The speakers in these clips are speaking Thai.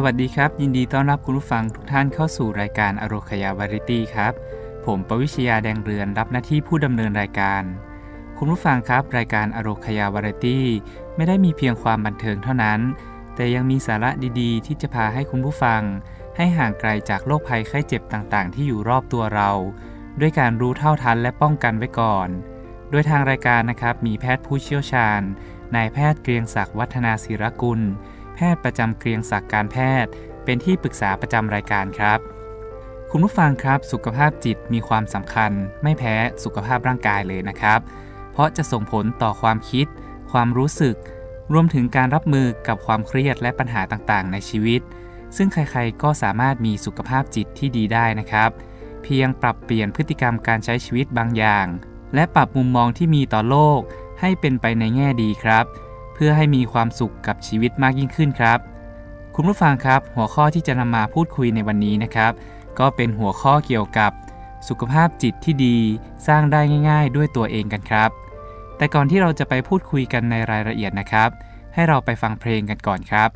สวัสดีครับ ยินดีต้อนรับคุณผู้ฟังทุกท่านเข้าสู่รายการอโรคยาวาริตี้ครับ ผมประวิชยาแดงเรือนรับหน้าที่ผู้ดำเนินรายการ คุณผู้ฟังครับ รายการอโรคยาวาริตี้ไม่ได้มีเพียงความบันเทิงเท่านั้น แต่ยังมีสาระดีๆ ที่จะพาให้คุณผู้ฟัง ให้ห่างไกลจากโรคภัยไข้เจ็บต่างๆ ที่อยู่รอบตัวเรา ด้วยการรู้เท่าทันและป้องกันไว้ก่อน โดยทางรายการนะครับมีแพทย์ผู้เชี่ยวชาญนายแพทย์เกรียงศักดิ์วัฒนาศิรกุล แพทย์ประจำเกรียงศักดิ์การแพทย์ เป็นที่ปรึกษาประจำรายการครับ คุณผู้ฟังครับ สุขภาพจิตมีความสำคัญ ไม่แพ้สุขภาพร่างกายเลยนะครับ เพราะจะส่งผลต่อความคิด ความรู้สึก รวมถึงการรับมือกับความเครียดและปัญหาต่างๆ ในชีวิต ซึ่งใครๆก็สามารถมีสุขภาพจิตที่ดีได้นะครับ เพียงปรับเปลี่ยนพฤติกรรมการใช้ชีวิตบางอย่าง และปรับมุมมองที่มีต่อโลกให้เป็นไปในแง่ดีครับ พื่อให้มีความสุขกับชีวิตมากยิ่งขึ้นครับ คุณผู้ฟังครับ หัวข้อที่จะนำมาพูดคุยในวันนี้นะครับ ก็เป็นหัวข้อเกี่ยวกับ สุขภาพจิตที่ดีสร้างได้ง่าย ๆ ด้วยตัวเองกันครับ แต่ก่อนที่เราจะไปพูดคุยกันในรายละเอียดนะครับ ให้เราไปฟังเพลงกันก่อนครับ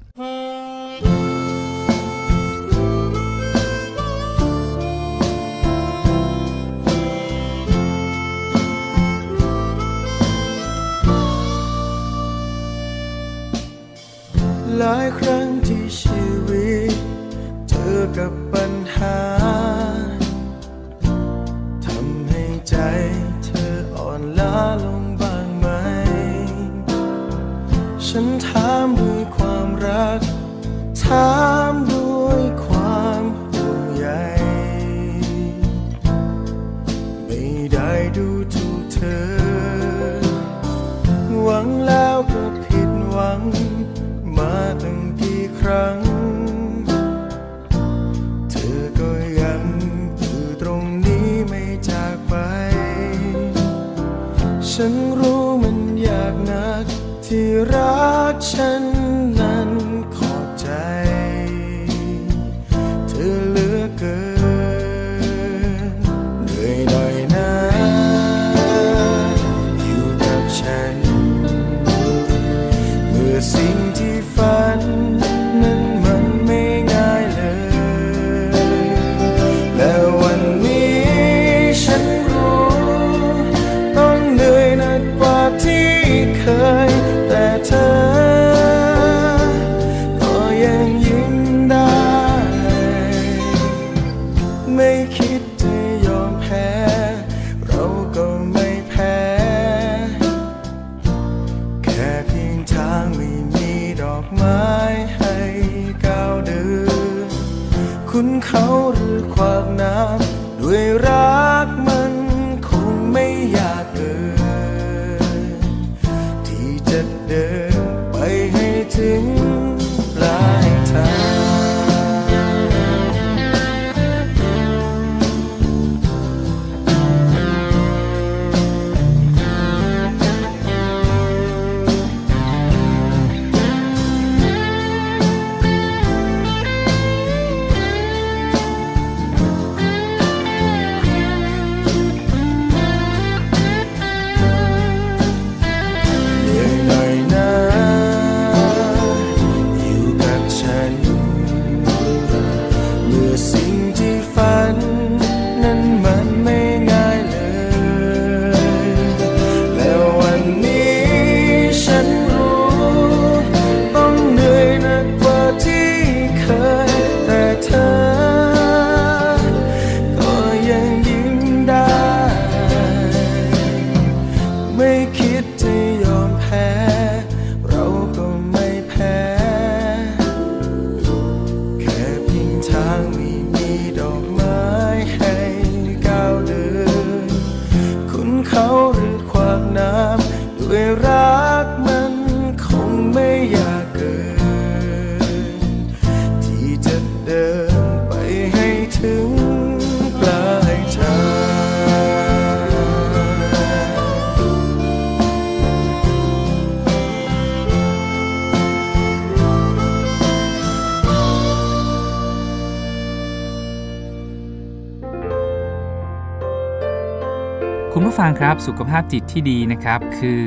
สุขภาพจิตที่ดีนะครับ คือ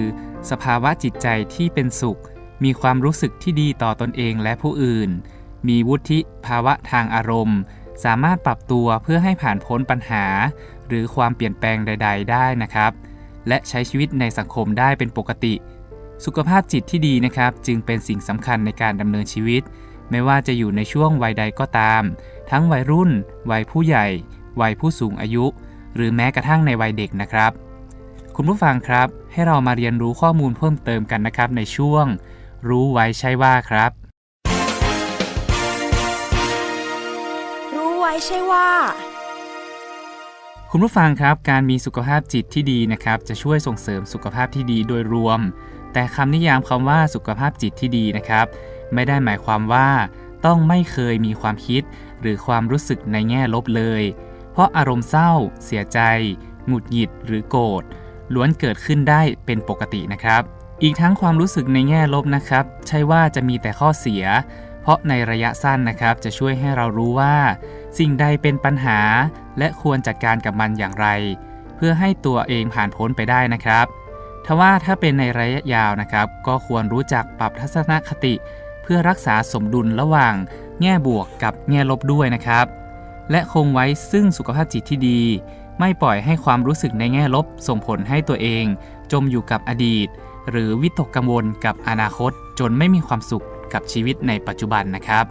สภาวะจิตใจที่เป็นสุข มีความรู้สึกที่ดีต่อตนเองและผู้อื่น มีวุฒิภาวะทางอารมณ์ สามารถปรับตัวเพื่อให้ผ่านพ้นปัญหา หรือความเปลี่ยนแปลงใด ๆ ได้นะครับ และใช้ชีวิตในสังคมได้เป็นปกติ สุขภาพจิตที่ดีนะครับ จึงเป็นสิ่งสำคัญในการดำเนินชีวิต ไม่ว่าจะอยู่ในช่วงวัยใดก็ตาม ทั้งวัยรุ่น วัยผู้ใหญ่ วัยผู้สูงอายุ หรือแม้กระทั่งในวัยเด็กนะครับ คุณผู้ฟังครับ ให้เรามาเรียนรู้ข้อมูลเพิ่มเติมกันนะครับ ในช่วง รู้ไว้ใช่ว่าครับ รู้ไว้ใช่ว่า คุณผู้ฟังครับการมีสุขภาพจิตที่ดีนะครับ จะช่วยส่งเสริมสุขภาพที่ดีโดยรวม แต่คำนิยามคำว่าสุขภาพจิตที่ดีนะครับ ไม่ได้หมายความว่าต้องไม่เคยมีความคิด หรือความรู้สึกในแง่ลบเลย เพราะอารมณ์เศร้า เสียใจ หงุดหงิดหรือโกรธ ล้วนเกิดขึ้นได้เป็นปกตินะครับ อีกทั้งความรู้สึกในแง่ลบนะครับ ใช่ว่าจะมีแต่ข้อเสีย เพราะในระยะสั้นนะครับจะช่วยให้เรารู้ว่า สิ่งใดเป็นปัญหา และควรจัดการกับมันอย่างไร เพื่อให้ตัวเองผ่านพ้นไปได้นะครับทว่าถ้าเป็นในระยะยาวนะครับ ก็ควรรู้จักปรับทัศนคติ เพื่อรักษาสมดุลระหว่าง แง่บวกกับแง่ลบด้วยนะครับ และคงไว้ซึ่งสุขภาพจิตที่ดี ไม่ปล่อยให้ความรู้สึกในแง่ลบส่งผลให้ตัวเอง จมอยู่กับอดีต หรือวิตกกังวลกับอนาคต จนไม่มีความสุขกับชีวิตในปัจจุบันนะครับ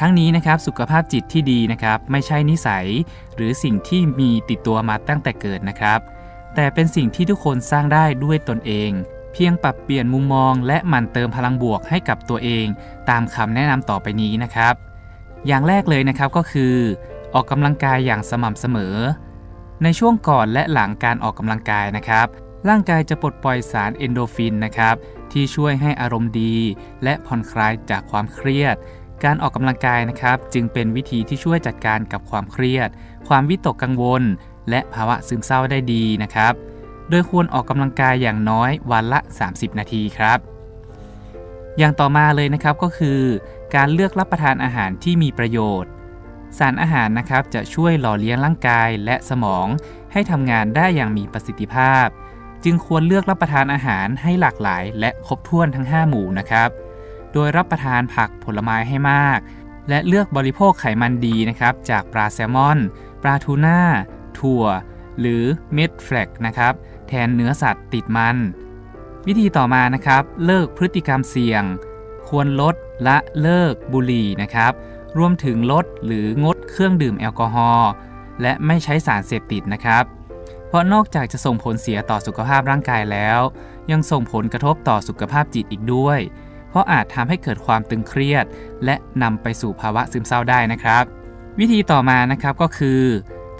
ทั้งนี้นะครับสุขภาพจิตที่ดีนะครับ ไม่ใช่นิสัย หรือสิ่งที่มีติดตัวมาตั้งแต่เกิดนะครับ แต่เป็นสิ่งที่ทุกคนสร้างได้ด้วยตนเอง เพียงปรับเปลี่ยนมุมมอง และหมั่นเติมพลังบวกให้กับตัวเอง ตามคำแนะนำต่อไปนี้นะครับ อย่างแรกเลยนะครับก็คือ ออกกำลังกายอย่างสม่ำเสมอ ในช่วงก่อนและหลังการออกกำลังกายนะครับ ร่างกายจะปลดปล่อยสารเอนโดฟินนะครับที่ช่วยให้อารมณ์ดี และผ่อนคลายจากความเครียด การออกกำลังกายนะครับ จึงเป็นวิธีที่ช่วยจัดการกับความเครียด ความวิตกกังวล และภาวะซึมเศร้าได้ดีนะครับ โดยควรออกกำลังกายอย่างน้อยวันละ 30 นาทีครับ อย่างต่อมาเลยนะครับก็คือ การเลือกรับประทานอาหารที่มีประโยชน์ สารอาหารนะครับจะช่วยหล่อเลี้ยงร่างกายและสมองให้ทำงานได้อย่างมีประสิทธิภาพ จึงควรเลือกรับประทานอาหารให้หลากหลาย และครบถ้วนทั้ง 5 หมู่นะครับ โดยรับประทานผักผลไม้ให้มาก และเลือกบริโภคไขมันดีนะครับจากปลาแซลมอน ปลาทูน่า ถั่ว หรือเม็ดแฟลกนะครับแทนเนื้อสัตว์ติดมัน วิธีต่อมานะครับ เลิกพฤติกรรมเสี่ยง ควรลดละเลิกบุหรี่นะครับ รวมถึงลดหรืองดเครื่องดื่มแอลกอฮอล์และไม่ใช้สารเสพติดนะครับ เพราะนอกจากจะส่งผลเสียต่อสุขภาพร่างกายแล้ว ยังส่งผลกระทบต่อสุขภาพจิตอีกด้วย เพราะอาจทำให้เกิดความตึงเครียด และนำไปสู่ภาวะซึมเศร้าได้นะครับ วิธีต่อมานะครับก็คือ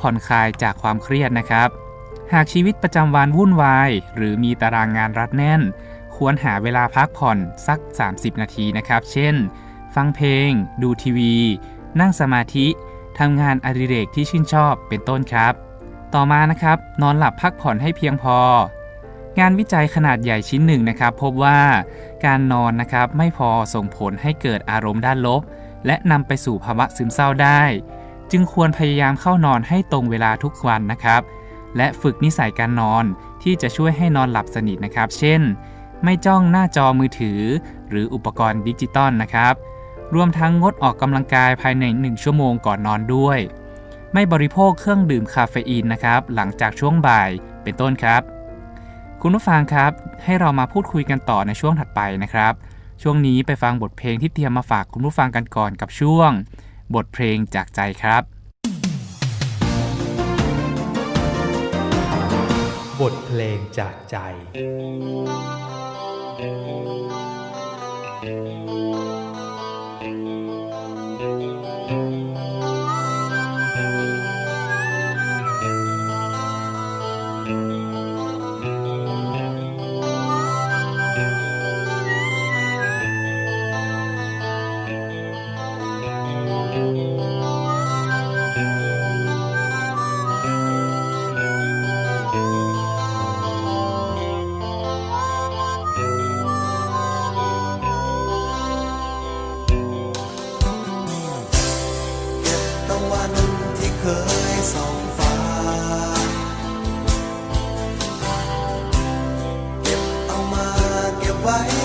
ผ่อนคลายจากความเครียดนะครับ หากชีวิตประจำวันวุ่นวาย หรือมีตารางงานรัดแน่น ควรหาเวลาพักผ่อนสัก 30 นาทีนะครับ เช่น ฟังเพลง ดูทีวี นั่งสมาธิทำงานอดิเรกที่ชื่นชอบเป็นต้นครับ ต่อมานะครับ นอนหลับพักผ่อนให้เพียงพอ งานวิจัยขนาดใหญ่ชิ้นหนึ่งนะครับ พบว่าการนอนนะครับไม่พอส่งผลให้เกิดอารมณ์ด้านลบ และนำไปสู่ภาวะซึมเศร้าได้ จึงควรพยายามเข้านอนให้ตรงเวลาทุกวันนะครับ และฝึกนิสัยการนอนที่จะช่วยให้นอนหลับสนิทนะครับ เช่น ไม่จ้องหน้าจอมือถือ หรืออุปกรณ์ดิจิตอลนะครับ รวมทั้งงดออกกำลังกายภายใน 1 ชั่วโมงก่อนนอนด้วย ไม่บริโภคเครื่องดื่มคาเฟอีนนะครับ หลังจากช่วงบ่ายเป็นต้นครับ คุณผู้ฟังครับ ให้เรามาพูดคุยกันต่อในช่วงถัดไปนะครับ ช่วงนี้ไปฟังบทเพลงที่เตรียมมาฝากคุณผู้ฟังกันก่อนกับช่วง บทเพลงจากใจครับ บทเพลงจากใจ เ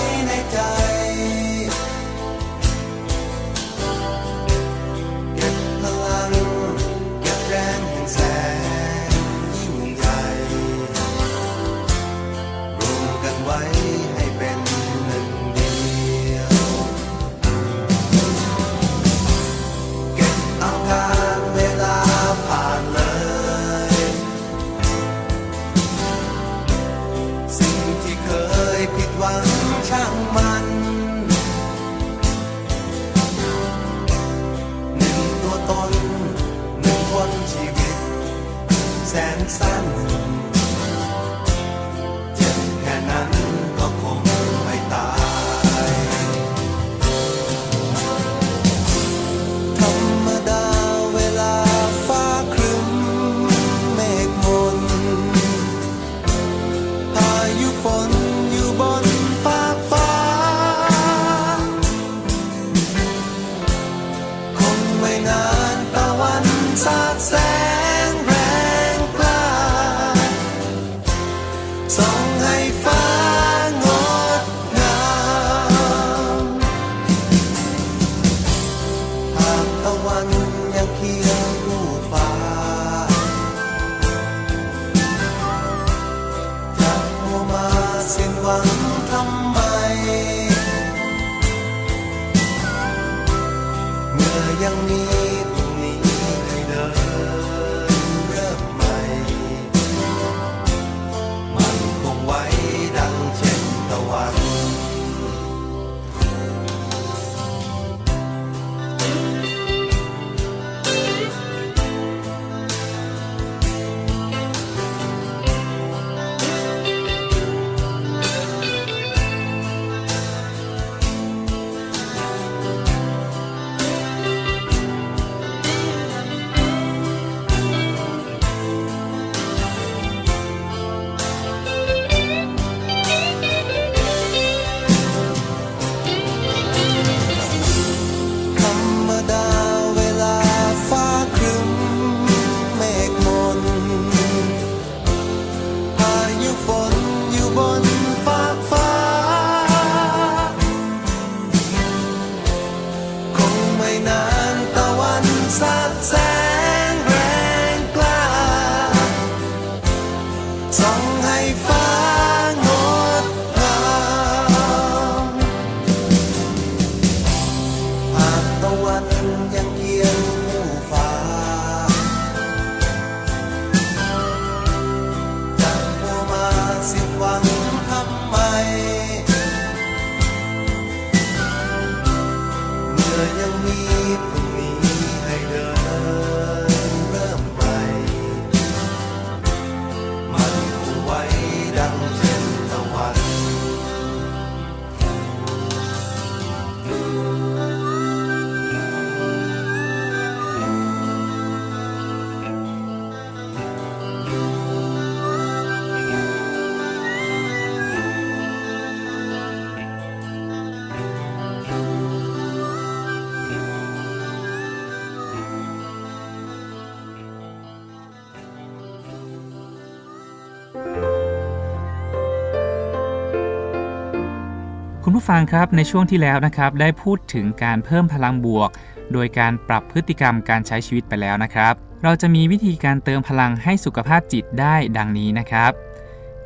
ผู้ฟังครับในช่วงที่แล้วนะครับได้พูดถึงการเพิ่มพลังบวก โดยการปรับพฤติกรรมการใช้ชีวิตไปแล้วนะครับ เราจะมีวิธีการเติมพลังให้สุขภาพจิตได้ดังนี้นะครับ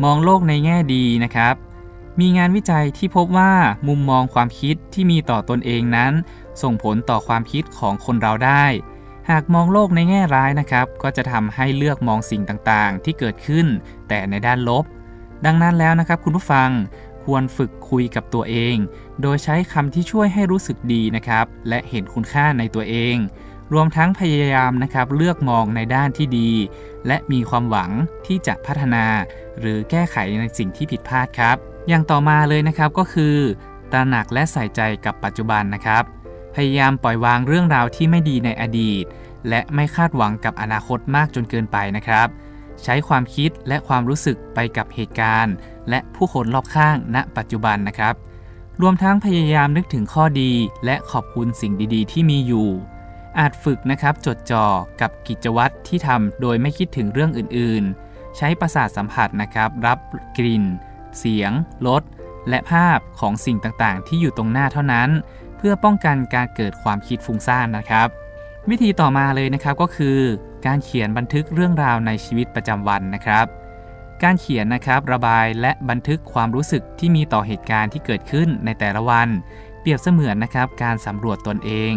มองโลกในแง่ดีนะครับ มีงานวิจัยที่พบว่ามุมมองความคิดที่มีต่อตนเองนั้น ส่งผลต่อความคิดของคนเราได้ หากมองโลกในแง่ร้ายนะครับ ก็จะทำให้เลือกมองสิ่งต่างๆ ที่เกิดขึ้น แต่ในด้านลบ ดังนั้นแล้วนะครับคุณผู้ฟัง ควรฝึกคุยกับตัวเอง โดยใช้คำที่ช่วยให้รู้สึกดีนะครับ และเห็นคุณค่าในตัวเอง รวมทั้งพยายามนะครับเลือกมองในด้านที่ดี และมีความหวังที่จะพัฒนา หรือแก้ไขในสิ่งที่ผิดพลาดครับ อย่างต่อมาเลยนะครับก็คือตระหนักและใส่ใจกับปัจจุบันนะครับ พยายามปล่อยวางเรื่องราวที่ไม่ดีในอดีต และไม่คาดหวังกับอนาคตมากจนเกินไปนะครับ ใช้ความคิดและความรู้สึกไปกับเหตุการณ์ และผู้คนรอบข้างณปัจจุบันนะครับ รวมทั้งพยายามนึกถึงข้อดีและขอบคุณสิ่งดีๆ ที่มีอยู่ อาจฝึกนะครับจดจ่อกับกิจวัตรที่ทำโดยไม่คิดถึงเรื่องอื่นๆ ใช้ประสาทสัมผัสนะครับ รับกลิ่น เสียงรสและภาพของสิ่งต่างๆ ที่อยู่ตรงหน้าเท่านั้น เพื่อป้องกันการเกิดความคิดฟุ้งซ่านนะครับ วิธีต่อมาเลยนะครับก็คือ การเขียนบันทึกเรื่องราวในชีวิตประจำวันนะครับ การเขียนนะครับระบายและบันทึกความรู้สึกที่มีต่อเหตุการณ์ที่เกิดขึ้นในแต่ละวัน เปรียบเสมือนนะครับการสำรวจตนเอง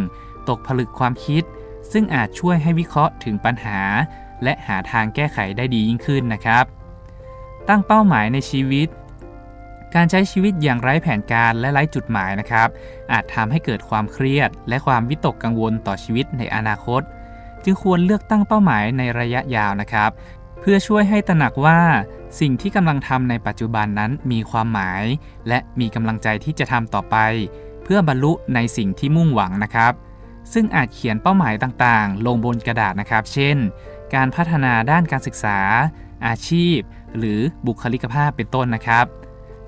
ตกผลึกความคิด ซึ่งอาจช่วยให้วิเคราะห์ถึงปัญหา และหาทางแก้ไขได้ดียิ่งขึ้นนะครับ ตั้งเป้าหมายในชีวิต การใช้ชีวิตอย่างไร้แผนการและไร้จุดหมายนะครับ อาจทำให้เกิดความเครียด และความวิตกกังวลต่อชีวิตในอนาคต จึงควรเลือกตั้งเป้าหมายในระยะยาวนะครับ พื่อช่วยให้ตระหนักว่าสิ่งที่กำลังทำในปัจจุบันนั้นมีความหมาย และมีกำลังใจที่จะทำต่อไป เพื่อบรรลุในสิ่งที่มุ่งหวังนะครับ ซึ่งอาจเขียนเป้าหมายต่างๆ ลงบนกระดาษนะครับ เช่น การพัฒนาด้านการศึกษา อาชีพ หรือบุคลิกภาพเป็นต้นนะครับ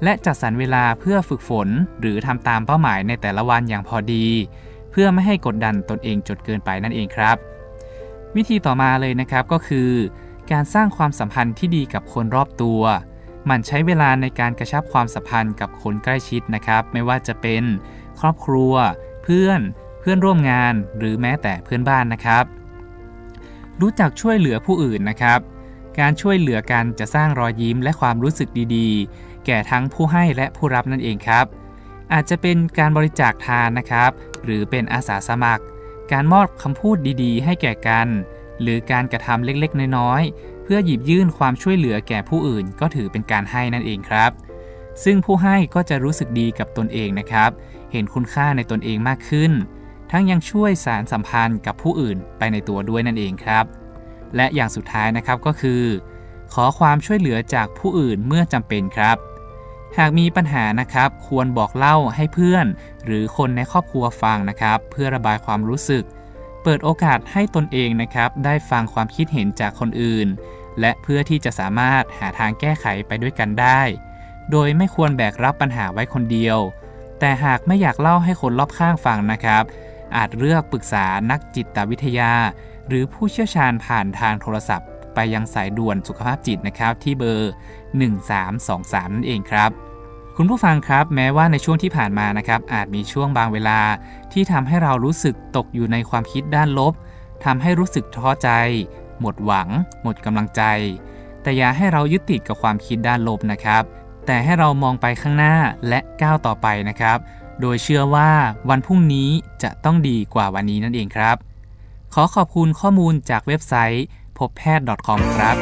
และจัดสรรเวลาเพื่อฝึกฝน หรือทำตามเป้าหมายในแต่ละวันอย่างพอดี เพื่อไม่ให้กดดันตนเองจนเกินไปนั่นเองครับ วิธีต่อมาเลยนะครับก็คือ การสร้างความสัมพันธ์ที่ดีกับคนรอบตัว มันใช้เวลาในการกระชับความสัมพันธ์กับคนใกล้ชิดนะครับ ไม่ว่าจะเป็นครอบครัว เพื่อน เพื่อนร่วมงาน หรือแม้แต่เพื่อนบ้านนะครับ รู้จักช่วยเหลือผู้อื่นนะครับ การช่วยเหลือกันจะสร้างรอยยิ้มและความรู้สึกดีๆ แก่ทั้งผู้ให้และผู้รับนั่นเองครับ อาจจะเป็นการบริจาคทานนะครับ หรือเป็นอาสาสมัคร การมอบคำพูดดีๆ ให้แก่กัน หรือการกระทำเล็กๆ น้อยๆ เพื่อหยิบยื่นความช่วยเหลือแก่ผู้อื่น ก็ถือเป็นการให้นั่นเองครับ ซึ่งผู้ให้ก็จะรู้สึกดีกับตนเองนะครับ เห็นคุณค่าในตนเองมากขึ้น ทั้งยังช่วยสารสัมพันธ์กับผู้อื่นไปในตัวด้วยนั่นเองครับ และอย่างสุดท้ายนะครับก็คือ ขอความช่วยเหลือจากผู้อื่นเมื่อจำเป็นครับหากมีปัญหานะครับควรบอกเล่าให้เพื่อน หรือคนในครอบครัวฟังนะครับ เพื่อระบายความรู้สึก เปิดโอกาสให้ตนเองนะครับได้ฟังความคิดเห็นจากคนอื่น และเพื่อที่จะสามารถหาทางแก้ไขไปด้วยกันได้ โดยไม่ควรแบกรับปัญหาไว้คนเดียว แต่หากไม่อยากเล่าให้คนรอบข้างฟังนะครับ อาจเลือกปรึกษานักจิตวิทยา หรือผู้เชี่ยวชาญผ่านทางโทรศัพท์ ไปยังสายด่วนสุขภาพจิตนะครับที่เบอร์ 1323นั่นเองครับ คุณผู้ฟังครับแม้ว่าในช่วงที่ผ่านมานะครับอาจมีช่วงบางเวลา ที่ทำให้เรารู้สึกตกอยู่ในความคิดด้านลบทำให้รู้สึกท้อใจ หมดหวัง หมดกำลังใจ แต่อย่าให้เรายึดติดกับความคิดด้านลบนะครับ แต่ให้เรามองไปข้างหน้าและก้าวต่อไปนะครับ โดยเชื่อว่าวันพรุ่งนี้จะต้องดีกว่าวันนี้นั่นเองครับ ขอขอบคุณข้อมูลจากเว็บไซต์พบแพทย์ .com ครับ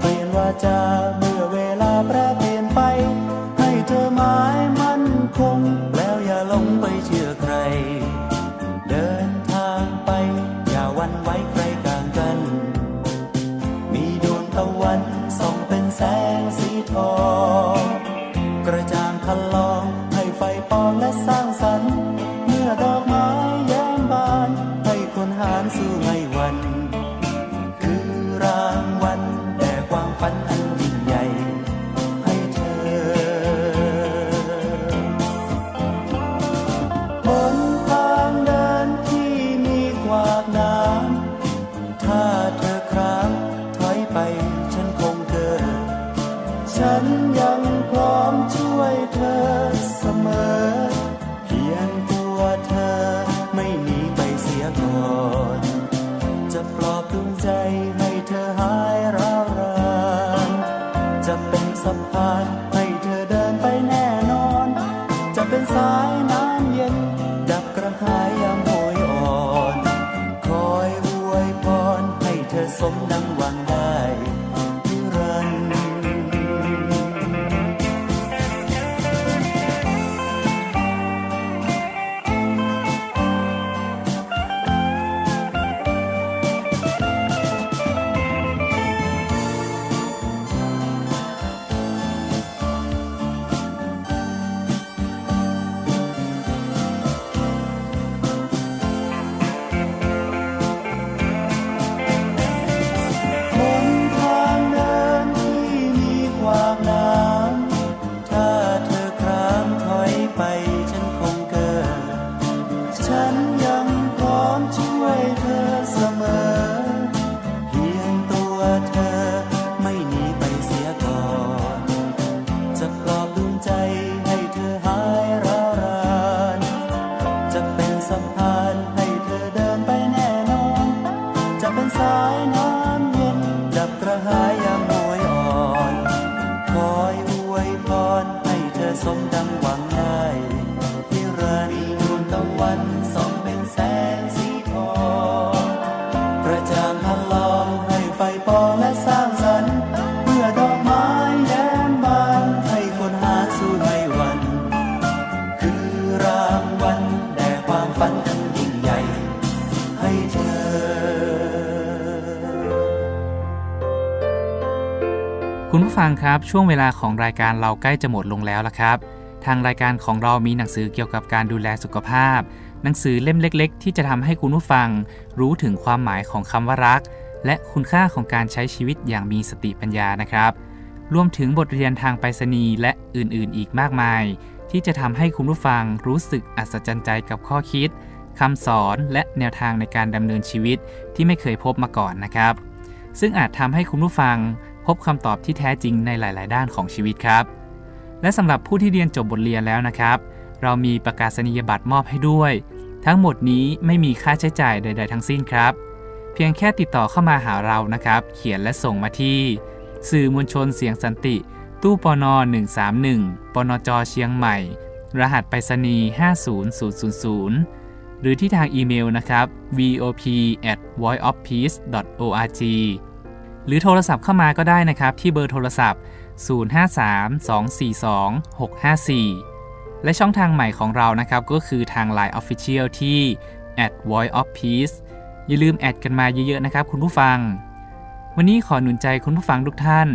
เปลี่ยนวาจาเมื่อเวลาแปรเปลี่ยนไป ให้เธอหมายมั่นคง แล้วอย่าหลงไปเชื่อใคร ฟังครับช่วงเวลาของรายการเราใกล้จะหมดลงแล้วละครับ ทางรายการของเรามีหนังสือเกี่ยวกับการดูแลสุขภาพ หนังสือเล่มเล็ก ๆ ที่จะทำให้คุณผู้ฟัง รู้ถึงความหมายของคำว่ารัก และคุณค่าของการใช้ชีวิตอย่างมีสติปัญญานะครับ รวมถึงบทเรียนทางไปรษณีย์และอื่นๆ อีกมากมาย ที่จะทำให้คุณผู้ฟังรู้สึกอัศจรรย์ใจกับข้อคิดคำสอนและแนวทางในการดำเนินชีวิตที่ไม่เคยพบมาก่อนนะครับ ซึ่งอาจทำให้คุณผู้ฟัง พบคำตอบที่แท้จริงในหลาย ๆ ด้านของชีวิตครับ และสำหรับผู้ที่เรียนจบบทเรียนแล้วนะครับ เรามีประกาศนียบัตรมอบให้ด้วย ทั้งหมดนี้ไม่มีค่าใช้จ่ายใด ๆ ทั้งสิ้นครับ เพียงแค่ติดต่อเข้ามาหาเรานะครับ เขียนและส่งมาที่ สื่อมวลชนเสียงสันติ ตู้ปน131ปนจเชียงใหม่ รหัสไปรษณีย์50000หรือที่ทางอีเมลนะครับ vop at voiceofpeace org หรือโทรศัพท์เข้ามาก็ได้นะครับ ที่เบอร์โทรศัพท์ 053-242-654 และช่องทางใหม่ของเรานะครับ ก็คือทาง Line Official ที่ at voice of peace อย่าลืมแอดกันมาเยอะๆนะครับคุณผู้ฟัง วันนี้ขอหนุนใจคุณผู้ฟังทุกท่าน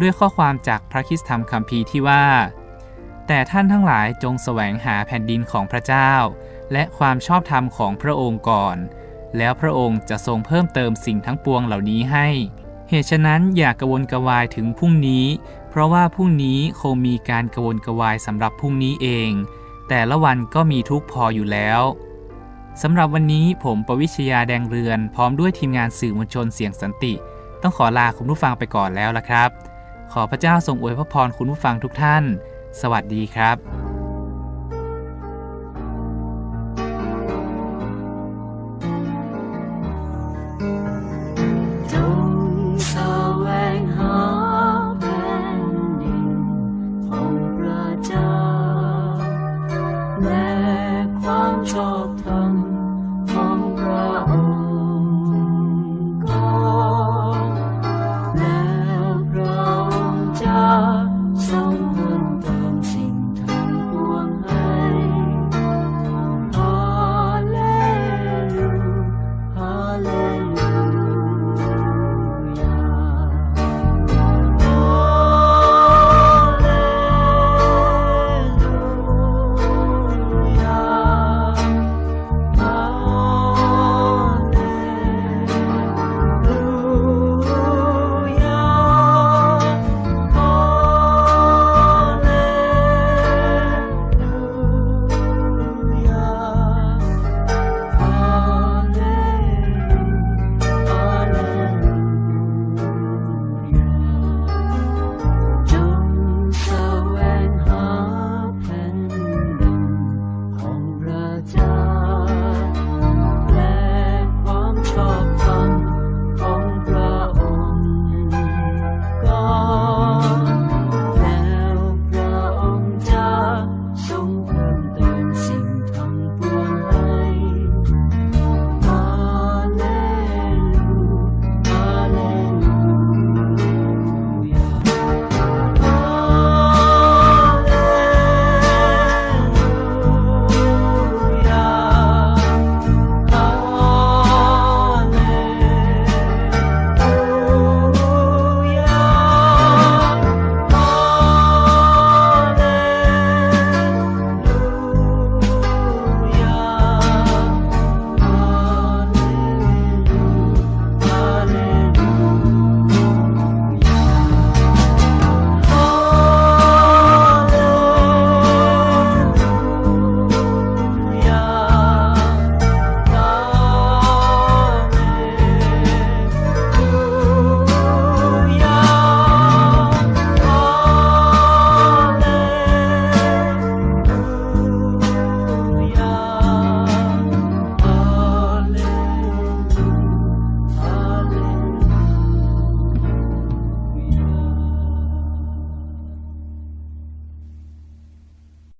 ด้วยข้อความจากพระคิสธรรมคัมภีร์ที่ว่า แต่ท่านทั้งหลายจงแสวงหาแผ่นดินของพระเจ้า และความชอบธรรมของพระองค์ก่อน แล้วพระองค์จะทรงเพิ่มเติมสิ่งทั้งปวงเหล่านี้ให้ เหตุฉะนั้นอย่ากกระวนกระวายถึงพรุ่งนี้ เพราะว่าพรุ่งนี้คงมีการกระวนกระวายสำหรับพรุ่งนี้เอง แต่ละวันก็มีทุกพออยู่แล้วสำหรับวันนี้ผมประวิชยาแดงเรือน พร้อมด้วยทีมงานสื่อมวลชนเสียงสันติ ต้องขอลาคุณผู้ฟังไปก่อนแล้วละครับ ขอพระเจ้าทรงอวยพระพรคุณผู้ฟังทุกท่าน สวัสดีครับ